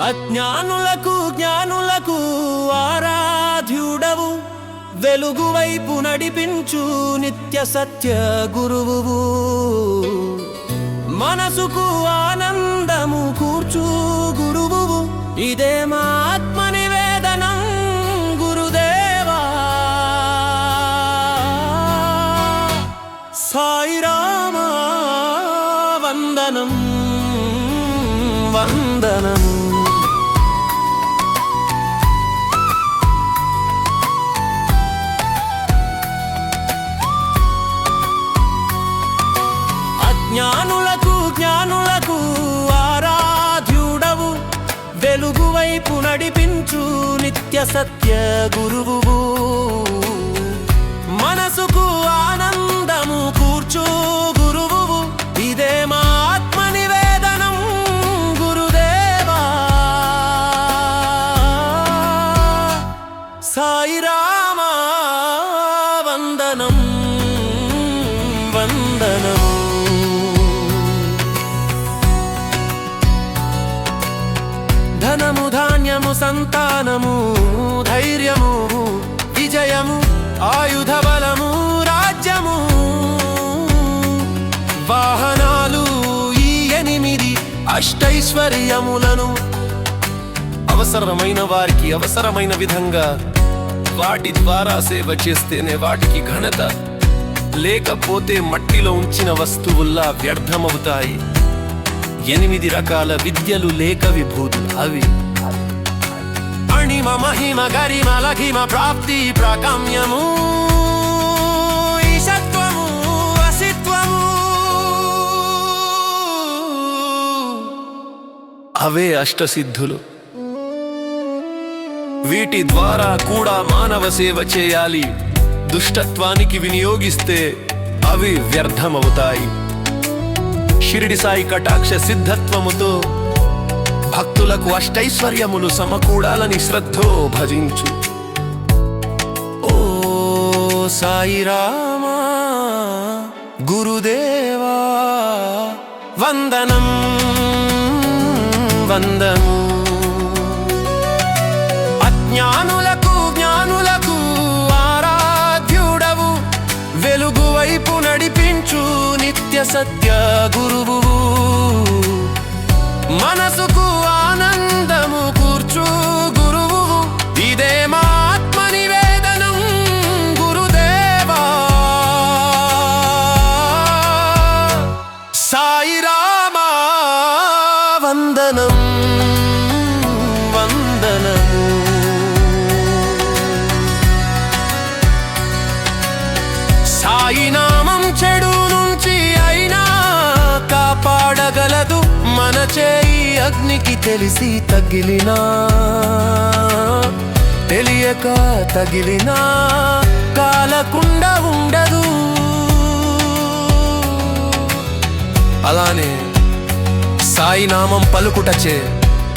అజ్ఞానులకు జ్ఞానులకు ఆరాధ్యుడవు. వెలుగు వైపు నడిపించు నిత్య సత్య గురువువు. మనసుకు ఆనందము కూర్చు గురువువు. ఇదే మా ఆత్మ నివేదనం గురుదేవా సాయిరామా వందనం వందనం సత్య గురువు. మనసుకు ఆనందము కూర్చు గురువు. ఇదే మా ఆత్మ నివేదనం గురుదేవా సాయిరామా వందనం వందనం. ధాన్యము సంతానము ధైర్యము విజయము ఆయుధ బలము రాజ్యము. వాహనాలు ఈ ఎనిమిది అష్టైశ్వర్యములను అవసరమైన వారికి అవసరమైన విధంగా వాటి ద్వారా సేవ చేస్తేనే వాటికి ఘనత. లేకపోతే మట్టిలో ఉంచిన వస్తువుల్లా వ్యర్థమవుతాయి. ఎనిమిది రకాల విద్యలు లేక విభూతులు అవి అణిమ మహిమ గరిమ లఘిమ ప్రాప్తి ప్రాకమ్యము ఈశత్వము అసిత్వము. అవే అష్టసిద్ధులు. వీటి ద్వారా కూడా మానవ సేవ చేయాలి. దుష్టత్వానికి వినియోగిస్తే అవి వ్యర్థమవుతాయి. షిరిడి సాయి కటాక్ష సిద్ధత్వముతో భక్తులకు అష్టైశ్వర్యములు సమకూడాలని శ్రద్ధో భజించు. ఓ సాయిరామా గురుదేవా వందనం వందము. అజ్ఞానులకు జ్ఞానులకు ఆరాధ్యుడవు. వెలుగు వైపు నడిపించు నిత్య సత్య గురువు మనసుకు ఆనందము కూర్చు గురువు ఇదే మా ఆత్మ నివేదనం గురుదేవా. సాయిరామా వందనం వందనము సాయినా అగ్నికి తెలిసి తగిలినా తెలియక తగిలినా కాలకుండా ఉండదు. అలానే సాయినామం పలుకుటచే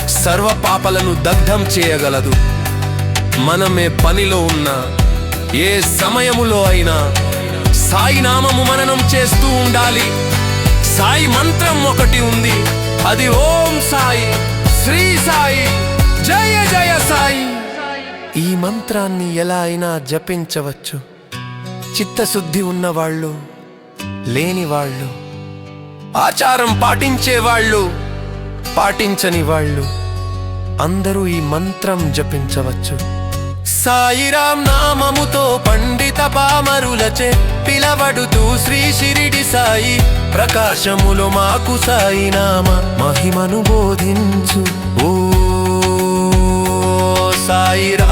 సర్వ పాపలను దగ్ధం చేయగలదు. మనమే పనిలో ఉన్న ఏ సమయములో అయినా సాయినామము మననం చేస్తూ ఉండాలి. సాయి మంత్రం ఒకటి ఉంది. అది ఓం సాయి శ్రీ సాయి జయ జయ సాయి. ఈ మంత్రాన్ని ఎలా అయినా జపించవచ్చు. చిత్తశుద్ధి ఉన్నవాళ్ళు లేని వాళ్ళు ఆచారం పాటించే వాళ్ళు పాటించని వాళ్ళు అందరూ ఈ మంత్రం జపించవచ్చు. సాయిరాం నామముతో పండిత పామరులచే పిలవడుతూ శ్రీ షిరిడి సాయి. ప్రకాశములు మాకు సాయి నామ మహిమను బోధించు. ఓ సాయిరా